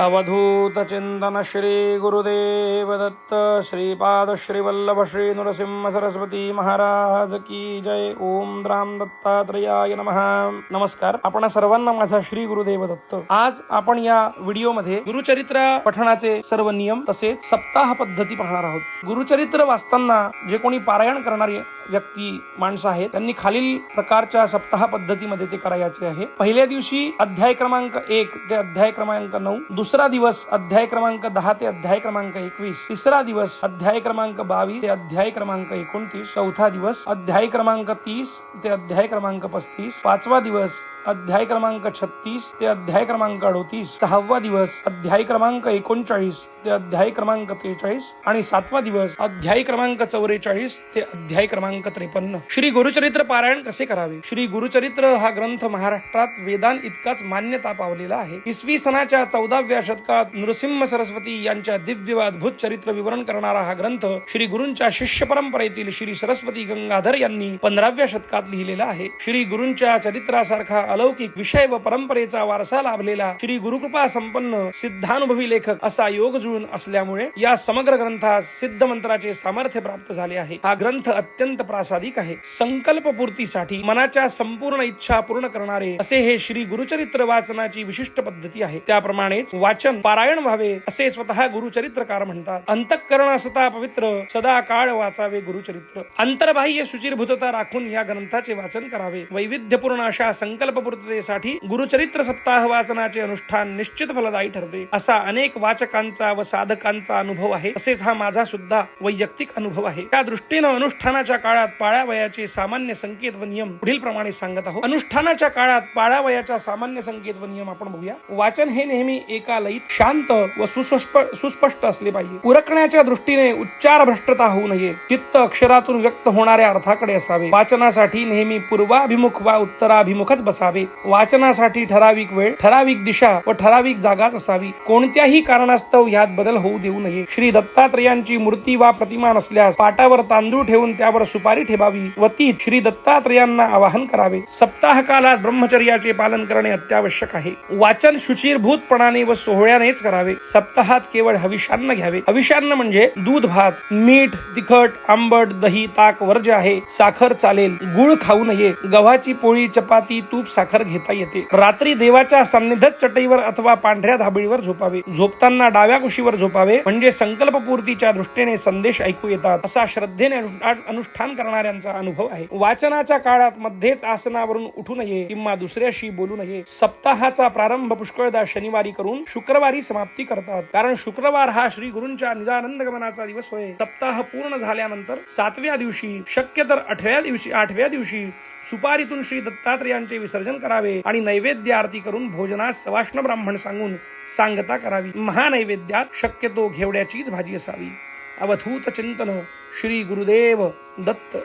अवधूत चिंतन श्री गुरुदेव दत्त श्रीपाद वल्लभ श्री नृसिंह सरस्वती महाराज की जय। ओम राम दत्तात्रयाय नमः। नमस्कार आपण सर्वांना माझा श्री गुरुदेव दत्त आज आपण या व्हिडिओमध्ये गुरुचरित्र पठणाचे सर्व नियम तसेच सप्ताह पद्धती पाहणार आहोत. गुरुचरित्र वाचताना जे कोणी पारायण करणारे व्यक्ती माणसं आहेत त्यांनी खालील प्रकारच्या सप्ताह पद्धतीमध्ये ते करायचे आहे. पहिल्या दिवशी अध्याय क्रमांक एक ते अध्याय क्रमांक नऊ दुसरा दिवस अध्याय क्रमांक दहा ते अध्याय क्रमांक एकवीस तिसरा दिवस अध्याय क्रमांक बावीस ते अध्याय क्रमांक एकोणतीस चौथा दिवस अध्याय क्रमांक तीस ते अध्याय क्रमांक पस्तीस पाचवा दिवस अध्याय क्रमांक छत्तीस ते अध्याय क्रमांक अडोतीस सहावा दिवस अध्याय क्रमांक एकोणचाळीस ते अध्याय क्रमांक त्रेचाळीस आणि सातवा दिवस अध्याय क्रमांक चौवेचाळीस ते अध्याय क्रमांक त्रेपन्न श्री गुरुचरित्र पारायण कसे करावे श्री गुरुचरित्र हा ग्रंथ महाराष्ट्रात वेदान इतकाच मान्यता पावलेला आहे इसवी सणाच्या चौदाव्या शतकात नृसिंह सरस्वती यांच्या दिव्य अद्भुत चरित्र विवरण करणारा हा ग्रंथ श्री गुरूंच्या शिष्य परंपरेतील श्री सरस्वती गंगाधर यांनी पंधराव्या शतकात लिहिलेला आहे. श्री गुरूंच्या चरित्रासारखा अलौकिक विषय व परंपरेचा वारसा लाभलेला श्री गुरुकृपा संपन्न सिद्धानुभवी लेखक असा योग जुळून असल्यामुळे या समग्र ग्रंथास सिद्ध मंत्राचे सामर्थ्य प्राप्त झाले आहे. हा ग्रंथ अत्यंत प्रासादिक आहे. संकल्प पूर्तीसाठी मनाच्या संपूर्ण इच्छा पूर्ण करणारे असे हे श्री गुरुचरित्र वाचनाची विशिष्ट पद्धती आहे. त्याप्रमाणेच वाचन पारायण व्हावे असे स्वतः गुरुचरित्रकार म्हणतात. अंतःकरण असता पवित्र सदा काळ वाचावे गुरुचरित्र. अंतर्बाह्य शुचिरभूतता राखून या ग्रंथाचे वाचन करावे. वैविध्यपूर्ण अशा संकल्प पूर्ततेसाठी गुरुचरित्र सप्ताह वाचनाचे अनुष्ठान निश्चित फलदायी ठरते. असा अनेक वाचकांचा व साधकांचा अनुभव आहे. तसेच हा माझा सुद्धा वैयक्तिक अनुभव आहे. त्या दृष्टीनं अनुष्ठानाच्या काळात पाळावयाचे सामान्य संकेत व नियम पुढील प्रमाणे सांगत आहोत. अनुष्ठानाच्या काळात पाळावयाच्या सामान्य संकेत व नियम आपण बघूया. वाचन हे नेहमी एका लयीत शांत व सुस्पष्ट सुस्पष्ट असले पाहिजे. उरकण्याच्या दृष्टीने उच्चार भ्रष्टता होऊ नये. चित्त अक्षरातून व्यक्त होणाऱ्या अर्थाकडे असावे. वाचनासाठी नेहमी पूर्वाभिमुख वा उत्तराभिमुखच बसावे. वाचनासाठी ठराविक वेळ ठराविक दिशा व ठराविक जागाच असावी. कोणत्याही कारणास्तव यात बदल होऊ देऊ नये. श्री दत्तात्रयांची मूर्ती वा प्रतिमा नसल्यास पाटावर तांदूळ ठेवून त्यावर सुपारी ठेवावी व ती श्री दत्तात्रयांना आवाहन करावे. सप्ताह कालात ब्रह्मचर्याचे पालन करणे अत्यावश्यक आहे. वाचन शुचिरभूतपणाने व सोहळ्यानेच करावे. सप्ताहात केवळ हविषान्न घ्यावे. हविषान्न म्हणजे दूध भात मीठ तिखट आंबट दही ताक वर्ज आहे. साखर चालेल. गुळ खाऊ नये. गव्हाची पोळी चपाती तूप साखर घेता येते. रात्री देवाच्या सान्निध्यात चटईवर अथवा पांढऱ्या धाबळीवर झोपावे. झोपताना डाव्या कुशीवर झोपावे. म्हणजे संकल्प पूर्तीच्या दृष्टीने संदेश ऐकू येतात. असा श्रद्धेने अनुष्ठान- अनुष्ठान करणाऱ्यांचा अनुभव आहे. वाचनाच्या काळात मध्येच आसनावरून उठू नये. किंवा दुसऱ्याशी बोलू नये. सप्ताहाचा प्रारंभ पुष्कळदा शनिवारी करून शुक्रवारी समाप्ती करतात. कारण शुक्रवार हा श्री गुरूंच्या निजानंद गमनाचा दिवस होय. सप्ताह पूर्ण झाल्यानंतर सातव्या दिवशी शक्य तर आठव्या दिवशी आठव्या दिवशी सुपारीतून श्री दत्तात्रयांचे विसर्जन करावे आणि नैवेद्य आरती करून भोजनास सवाष्ण ब्राह्मण सांगून सांगता करावी. महानैवेद्यात शक्यतो घेवड्याचीच भाजी असावी. अवधूत चिंतन श्री गुरुदेव दत्त.